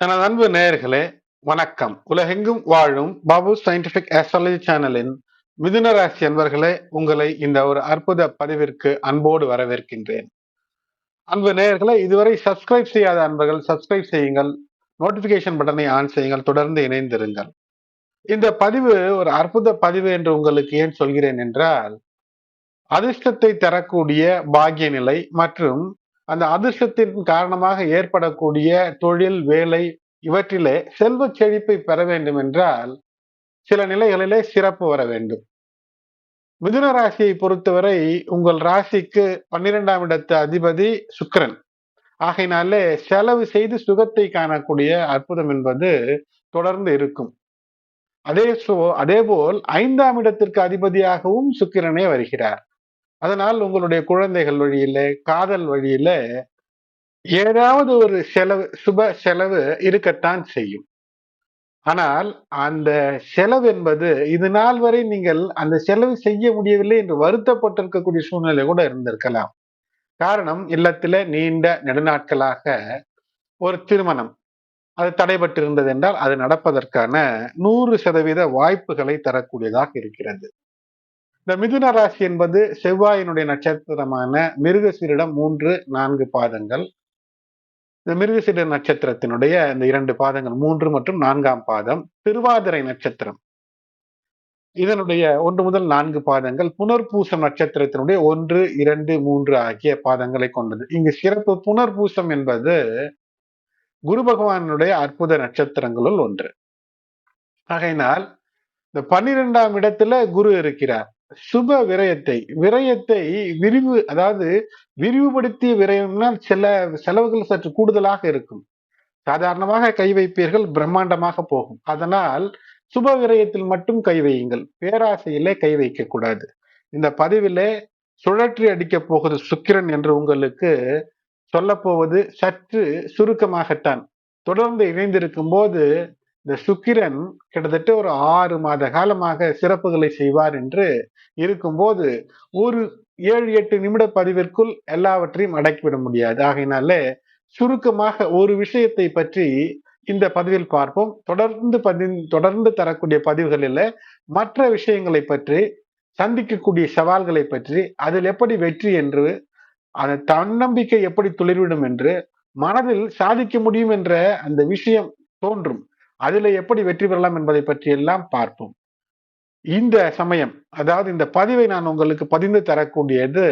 எனது அன்பு நேயர்களே வணக்கம். உலகெங்கும் வாழும் பாபு சயின்டிபிக் ஆஸ்ட்ராலஜி சேனலின் மிதுன ராசி அன்பர்களே உங்களை இந்த ஒரு அற்புத பதிவிற்கு அன்போடு வரவேற்கின்றேன். அன்பு நேயர்களே இதுவரை சப்ஸ்கிரைப் செய்யாத அன்பர்கள் சப்ஸ்கிரைப் செய்யுங்கள். நோட்டிபிகேஷன் பட்டனை ஆன் செய்யுங்கள். தொடர்ந்து இணைந்திருங்கள். இந்த பதிவு ஒரு அற்புத பதிவு என்று உங்களுக்கு ஏன் சொல்கிறேன் என்றால் அதிர்ஷ்டத்தை தரக்கூடிய பாக்கிய நிலை மற்றும் அந்த அதிர்ஷ்டத்தின் காரணமாக ஏற்படக்கூடிய தொழில் வேலை இவற்றிலே செல்வ செழிப்பை பெற வேண்டும் என்றால் சில நிலைகளிலே சிறப்பு வர வேண்டும். மிதுன ராசியை பொறுத்தவரை உங்கள் ராசிக்கு பன்னிரெண்டாம் இடத்து அதிபதி சுக்கரன். ஆகையினாலே செலவு செய்து சுகத்தை காணக்கூடிய அற்புதம் என்பது தொடர்ந்து இருக்கும். அதே சோ அதே போல் ஐந்தாம் இடத்திற்கு அதிபதியாகவும் சுக்கிரனே வருகிறார். அதனால் உங்களுடைய குழந்தைகள் வழியில காதல் வழியில ஏதாவது ஒரு செலவு சுப செலவு இருக்கத்தான் செய்யும். ஆனால் அந்த செலவு என்பது இது நாள் வரை நீங்கள் அந்த செலவு செய்ய முடியவில்லை என்று வருத்தப்பட்டிருக்கக்கூடிய சூழ்நிலை கூட இருந்திருக்கலாம். காரணம் இல்லத்தில நீண்ட நெடுநாட்களாக ஒரு திருமணம். அது தடைபட்டிருந்தது என்றால் அது நடப்பதற்கான நூறு சதவீத வாய்ப்புகளை தரக்கூடியதாக இருக்கிறது. இந்த மிதுன ராசி என்பது செவ்வாயினுடைய நட்சத்திரமான மிருகசீரிடம் மூன்று நான்கு பாதங்கள். இந்த மிருகசீர நட்சத்திரத்தினுடைய இந்த இரண்டு பாதங்கள் மூன்று மற்றும் நான்காம் பாதம் திருவாதிரை நட்சத்திரம். இதனுடைய ஒன்று முதல் நான்கு பாதங்கள் புனர்பூசம் நட்சத்திரத்தினுடைய ஒன்று இரண்டு மூன்று ஆகிய பாதங்களை கொண்டது. இங்கு சிறப்பு புனர்பூசம் என்பது குரு பகவானுடைய அற்புத நட்சத்திரங்களுள் ஒன்று. ஆகையினால் இந்த பன்னிரெண்டாம் இடத்துல குரு இருக்கிறார். சுப விரயத்தை விரயத்தை விரிவு அதாவது விரிவுபடுத்திய விரயம்னா சில செலவுகள் சற்று கூடுதலாக இருக்கும். சாதாரணமாக கை வைப்பீர்கள் பிரம்மாண்டமாக போகும். அதனால் சுப விரயத்தில் மட்டும் கை வையுங்கள். பேராசையிலே கை வைக்க கூடாது. இந்த பதிவிலே சுழற்றி அடிக்கப் போவது சுக்கிரன் என்று உங்களுக்கு சொல்ல போவது சற்று சுருக்கமாகத்தான். தொடர்ந்து இணைந்திருக்கும் போது இந்த சுக்கிரன் கிட்டத்தட்ட ஒரு ஆறு மாத காலமாக சிறப்புகளை செய்வார் என்று இருக்கும்போது ஒரு ஏழு எட்டு நிமிட பதிவிற்குள் எல்லாவற்றையும் அடக்கிவிட முடியாது. ஆகையினாலே சுருக்கமாக ஒரு விஷயத்தை பற்றி இந்த பதிவில் பார்ப்போம். தொடர்ந்து பதி தொடர்ந்து தரக்கூடிய பதிவுகளில் மற்ற விஷயங்களை பற்றி சந்திக்கக்கூடிய சவால்களை பற்றி அதில் எப்படி வெற்றி என்று அந்த தன்னம்பிக்கை எப்படி துளிர்விடும் என்று மனதில் சாதிக்க முடியும் என்ற அந்த விஷயம் தோன்றும். அதுல எப்படி வெற்றி பெறலாம் என்பதை பற்றி எல்லாம் பார்ப்போம். இந்த சமயம் அதாவது இந்த பதிவை நான் உங்களுக்கு பதிந்து தரக்கூடியது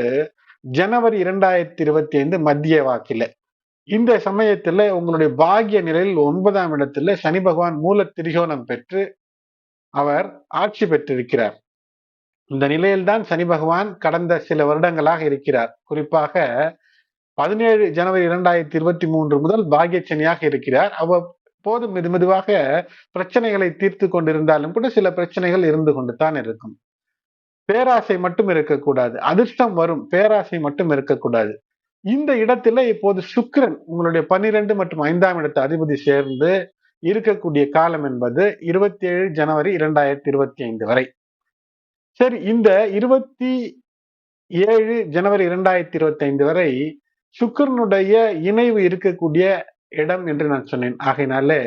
ஜனவரி இரண்டாயிரத்தி இருபத்தி ஐந்து மத்திய வாக்கில. இந்த சமயத்துல உங்களுடைய பாகிய நிலையில் ஒன்பதாம் இடத்துல சனி பகவான் மூல திரிகோணம் பெற்று அவர் ஆட்சி பெற்றிருக்கிறார். இந்த நிலையில்தான் சனி பகவான் கடந்த சில வருடங்களாக இருக்கிறார். குறிப்பாக பதினேழு ஜனவரி இரண்டாயிரத்தி இருபத்தி மூன்று முதல் பாகிய சனியாக இருக்கிறார். அவர் போது மெது மெதுவாக பிரச்சனைகளை தீர்த்து கொண்டிருந்தாலும் கூட சில பிரச்சனைகள் இருந்து கொண்டு தான் இருக்கும். பேராசை மட்டும் இருக்கக்கூடாது. அதிர்ஷ்டம் வரும். பேராசை மட்டும் இருக்கக்கூடாது. இந்த இடத்துல இப்போது சுக்கிரன் உங்களுடைய பன்னிரெண்டு மற்றும் ஐந்தாம் இடத்து அதிபதி சேர்ந்து இருக்கக்கூடிய காலம் என்பது இருபத்தி ஏழு ஜனவரி இரண்டாயிரத்தி இருபத்தி ஐந்து வரை. சரி இந்த இருபத்தி ஏழு ஜனவரி இரண்டாயிரத்தி இருபத்தி ஐந்து வரை சுக்கரனுடைய இணைவு இருக்கக்கூடிய இடம் என்று நான் சொன்னேன். ஆகையினாலே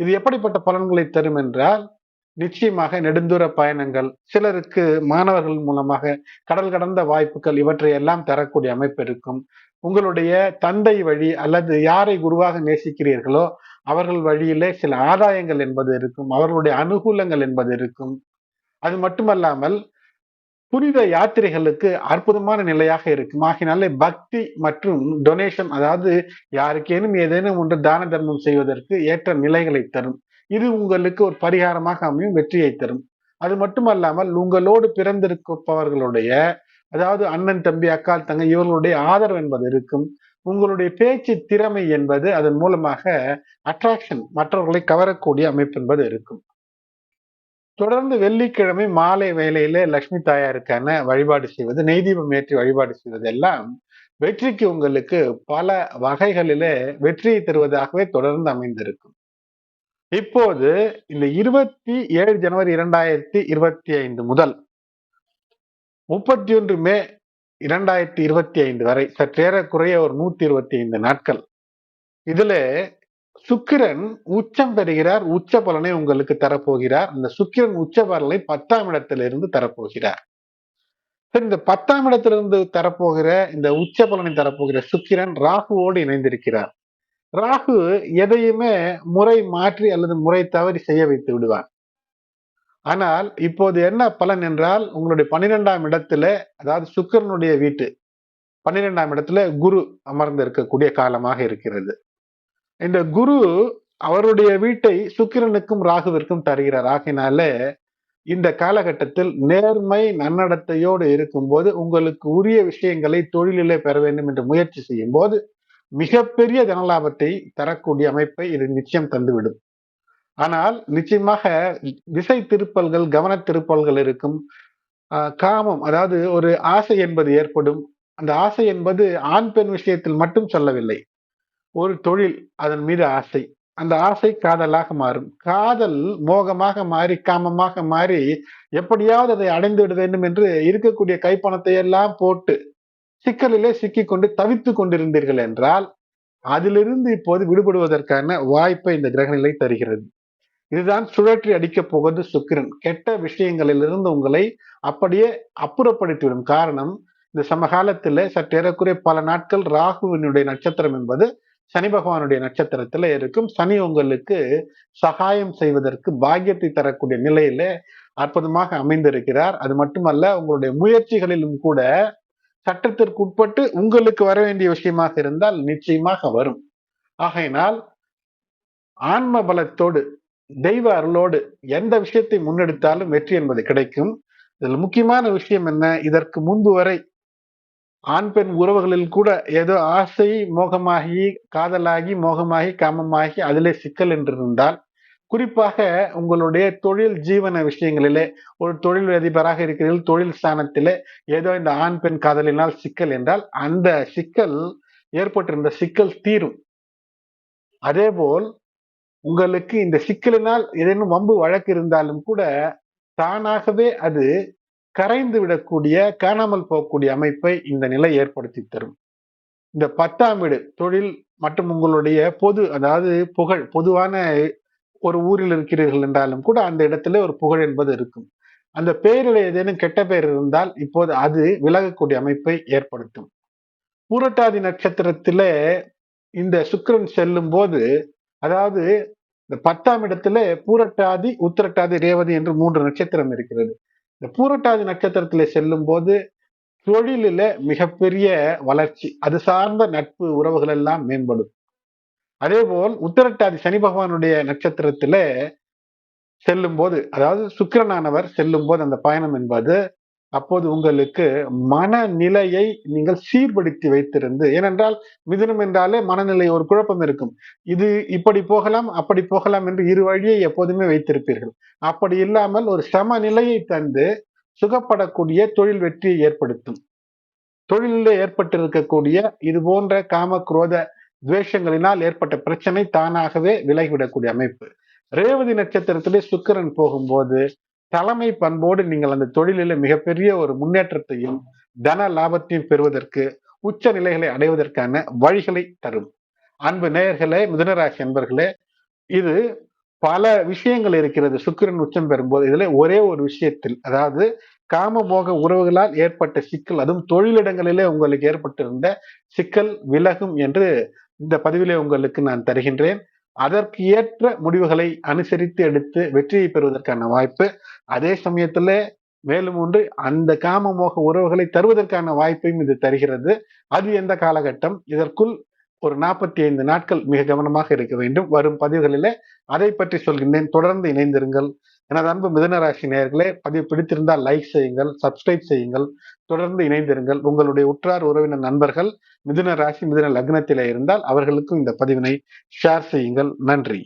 இது எப்படிப்பட்ட பலன்களை தரும் என்றால் நிச்சயமாக நெடுந்தூர பயணங்கள் சிலருக்கு மாணவர்கள் மூலமாக கடல் கடந்த வாய்ப்புகள் இவற்றை எல்லாம் தரக்கூடிய அமைப்பு இருக்கும். உங்களுடைய தந்தை வழி அல்லது யாரை குருவாக நேசிக்கிறீர்களோ அவர்கள் வழியிலே சில ஆதாயங்கள் என்பது இருக்கும். அவர்களுடைய அனுகூலங்கள் என்பது இருக்கும். அது மட்டுமல்லாமல் புனித யாத்திரைகளுக்கு அற்புதமான நிலையாக இருக்கும். ஆகினாலே பக்தி மற்றும் டொனேஷன் அதாவது யாருக்கேனும் ஏதேனும் ஒன்று தான தர்மம் செய்வதற்கு ஏற்ற நிலைகளை தரும். இது உங்களுக்கு ஒரு பரிகாரமாக அமையும் வெற்றியை தரும். அது மட்டுமல்லாமல் உங்களோடு பிறந்திருப்பவர்களுடைய அதாவது அண்ணன் தம்பி அக்கால் தங்க இவர்களுடைய ஆதரவு என்பது இருக்கும். உங்களுடைய பேச்சு திறமை என்பது அதன் மூலமாக அட்ராக்ஷன் மற்றவர்களை கவரக்கூடிய அமைப்பு என்பது இருக்கும். தொடர்ந்து வெள்ளிக்கிழமை மாலை வேலையில லக்ஷ்மி தாயாருக்கான வழிபாடு செய்வது நெய்தீபம் ஏற்றி வழிபாடு செய்வது எல்லாம் வெற்றிக்கு உங்களுக்கு பல வகைகளிலே வெற்றியை தருவதாகவே தொடர்ந்து அமைந்திருக்கும். இப்போது இந்த இருபத்தி ஏழு ஜனவரி இரண்டாயிரத்தி இருபத்தி ஐந்து முதல் முப்பத்தி ஒன்று மே இரண்டாயிரத்தி இருபத்தி ஐந்து வரை சற்றேறக்குறைய ஒரு நூத்தி இருபத்தி ஐந்து நாட்கள். இதுல சுக்கிரன் உச்சம் பெறுகிறார் உச்ச பலனை உங்களுக்கு தரப்போகிறார். இந்த சுக்கிரன் உச்ச பலனை பத்தாம் இடத்திலிருந்து தரப்போகிறார். சரி இந்த பத்தாம் இடத்திலிருந்து தரப்போகிற இந்த உச்ச பலனை தரப்போகிற சுக்கிரன் ராகுவோடு இணைந்திருக்கிறார். ராகு எதையுமே முறை மாற்றி அல்லது முறை தவறி செய்ய வைத்து விடுவார். ஆனால் இப்போது என்ன பலன் என்றால் உங்களுடைய பன்னிரெண்டாம் இடத்துல அதாவது சுக்கிரனுடைய வீட்டு பன்னிரெண்டாம் இடத்துல குரு அமர்ந்து இருக்கக்கூடிய காலமாக இருக்கிறது. இந்த குரு அவருடைய வீட்டை சுக்கிரனுக்கும் ராகுவிற்கும் தருகிறார். ஆகினால இந்த காலகட்டத்தில் நேர்மை நன்னடத்தையோடு இருக்கும்போது உங்களுக்கு உரிய விஷயங்களை தொழிலிலே பெற வேண்டும் என்று முயற்சி செய்யும் போது மிகப்பெரிய தனலாபத்தை தரக்கூடிய அமைப்பை இது நிச்சயம் தந்துவிடும். ஆனால் நிச்சயமாக திசை திருப்பல்கள் கவன திருப்பல்கள் இருக்கும் காமம் அதாவது ஒரு ஆசை என்பது ஏற்படும். அந்த ஆசை என்பது ஆண் பெண் விஷயத்தில் மட்டும் சொல்லவில்லை. ஒரு தொழில் அதன் மீது ஆசை. அந்த ஆசை காதலாக மாறும். காதல் மோகமாக மாறி காமமாக மாறி எப்படியாவது அதை அடைந்து விட வேண்டும் என்று இருக்கக்கூடிய கைப்பணத்தை எல்லாம் போட்டு சிக்கலிலே சிக்கிக்கொண்டு தவித்து கொண்டிருந்தீர்கள் என்றால் அதிலிருந்து இப்போது விடுபடுவதற்கான வாய்ப்பை இந்த கிரகநிலை தருகிறது. இதுதான் சுழற்றி அடிக்கப் போவது சுக்கிரன். கெட்ட விஷயங்களிலிருந்து உங்களை அப்படியே அப்புறப்படுத்திவிடும். காரணம் இந்த சமகாலத்துல சற்றேறக்குறைய பல நாட்கள் ராகுவினுடைய நட்சத்திரம் என்பது சனி பகவானுடைய நட்சத்திரத்துல இருக்கும். சனி உங்களுக்கு சகாயம் செய்வதற்கு பாக்கியத்தை தரக்கூடிய நிலையில அற்புதமாக அமைந்திருக்கிறார். அது மட்டுமல்ல உங்களுடைய முயற்சிகளிலும் கூட சட்டத்திற்கு உட்பட்டு உங்களுக்கு வர வேண்டிய விஷயமாக இருந்தால் நிச்சயமாக வரும். ஆகையினால் ஆன்ம பலத்தோடு தெய்வ அருளோடு எந்த விஷயத்தை முன்னெடுத்தாலும் வெற்றி என்பது கிடைக்கும். இதில் முக்கியமான விஷயம் என்ன? இதற்கு முன்பு வரை ஆண் பெண் உறவுகளில் கூட ஏதோ ஆசை மோகமாகி காதலாகி மோகமாகி காமமாகி அதிலே சிக்கல் என்றிருந்தால் குறிப்பாக உங்களுடைய தொழில் ஜீவன விஷயங்களிலே ஒரு தொழில் அதிபராக இருக்கிறீர்கள் தொழில் ஸ்தானத்திலே ஏதோ இந்த ஆண் பெண் காதலினால் சிக்கல் என்றால் அந்த சிக்கல் ஏற்பட்டிருந்த சிக்கல் தீரும். அதேபோல் உங்களுக்கு இந்த சிக்கலினால் ஏதேனும் வம்பு வழக்கு இருந்தாலும் கூட தானாகவே அது கரைந்து விடக்கூடிய காணாமல் போகக்கூடிய அமைப்பை இந்த நிலை ஏற்படுத்தி தரும். இந்த பத்தாம் வீடு தொழில் மற்றும் உங்களுடைய பொது அதாவது புகழ் பொதுவான ஒரு ஊரில் இருக்கிறீர்கள் என்றாலும் கூட அந்த இடத்துல ஒரு புகழ் என்பது இருக்கும். அந்த பெயரில் ஏதேனும் கெட்ட பெயர் இருந்தால் இப்போது அது விலகக்கூடிய அமைப்பை ஏற்படுத்தும். பூரட்டாதி நட்சத்திரத்தில இந்த சுக்கரன் செல்லும் போது அதாவது இந்த பத்தாம் இடத்துல பூரட்டாதி உத்திரட்டாதி ரேவதி என்று மூன்று நட்சத்திரம் இருக்கிறது. இந்த பூரட்டாதி நட்சத்திரத்துல செல்லும் போது தொழிலில மிகப்பெரிய வளர்ச்சி அது சார்ந்த நட்பு உறவுகள் எல்லாம் மேம்படும். அதே போல் உத்தரட்டாதி சனி பகவானுடைய நட்சத்திரத்துல செல்லும் போது அதாவது சுக்கிரனானவர் செல்லும் போது அந்த பயணம் என்பது அப்போது உங்களுக்கு மனநிலையை நீங்கள் சீர்படுத்தி வைத்திருந்து ஏனென்றால் மிதுனம் என்றாலே மனநிலை ஒரு குழப்பம் இருக்கும். இது இப்படி போகலாம் அப்படி போகலாம் என்று இரு வழியை எப்போதுமே வைத்திருப்பீர்கள். அப்படி இல்லாமல் ஒரு சமநிலையை தந்து சுகப்படக்கூடிய தொழில் வெற்றியை ஏற்படுத்தும். தொழிலில் ஏற்பட்டிருக்கக்கூடிய இது போன்ற காம குரோத துவேஷங்களினால் ஏற்பட்ட பிரச்சனை தானாகவே விலகிவிடக்கூடிய அமைப்பு. ரேவதி நட்சத்திரத்திலே சுக்கரன் போகும்போது தலைமை பண்போடு நீங்கள் அந்த தொழிலில் மிகப்பெரிய ஒரு முன்னேற்றத்தையும் தன லாபத்தையும் பெறுவதற்கு உச்ச நிலைகளை அடைவதற்கான வழிகளை தரும். அன்பு நேயர்களே மிதனராசி என்பர்களே இது பல விஷயங்கள் இருக்கிறது. சுக்கிரன் உச்சம் பெறும்போது இதுல ஒரே ஒரு விஷயத்தில் அதாவது காமபோக உறவுகளால் ஏற்பட்ட சிக்கல் அதுவும் தொழிலிடங்களிலே உங்களுக்கு ஏற்பட்டிருந்த சிக்கல் விலகும் என்று இந்த பதிவிலே உங்களுக்கு நான் தருகின்றேன். அதற்கு ஏற்ற முடிவுகளை அனுசரித்து எடுத்து வெற்றியை பெறுவதற்கான வாய்ப்பு அதே சமயத்துல மேலும் ஒன்று அந்த காமமோக உறவுகளை தருவதற்கான வாய்ப்பையும் இது தருகிறது. அது எந்த காலகட்டம்? இதற்குள் ஒரு நாற்பத்தி ஐந்து நாட்கள் மிக கவனமாக இருக்க வேண்டும். வரும் பதிவுகளிலே அதை பற்றி சொல்கின்றேன். தொடர்ந்து இணைந்திருங்கள். எனது அன்பு மிதனராசி நேர்களே பதிவு பிடித்திருந்தால் லைக் செய்யுங்கள் சப்ஸ்கிரைப் செய்யுங்கள் தொடர்ந்து இணைந்திருங்கள். உங்களுடைய உற்றார் உறவினர் நண்பர்கள் மிதுன ராசி மிதுன லக்னத்திலே இருந்தால் அவர்களுக்கும் இந்த பதிவினை ஷேர் செய்யுங்கள். நன்றி.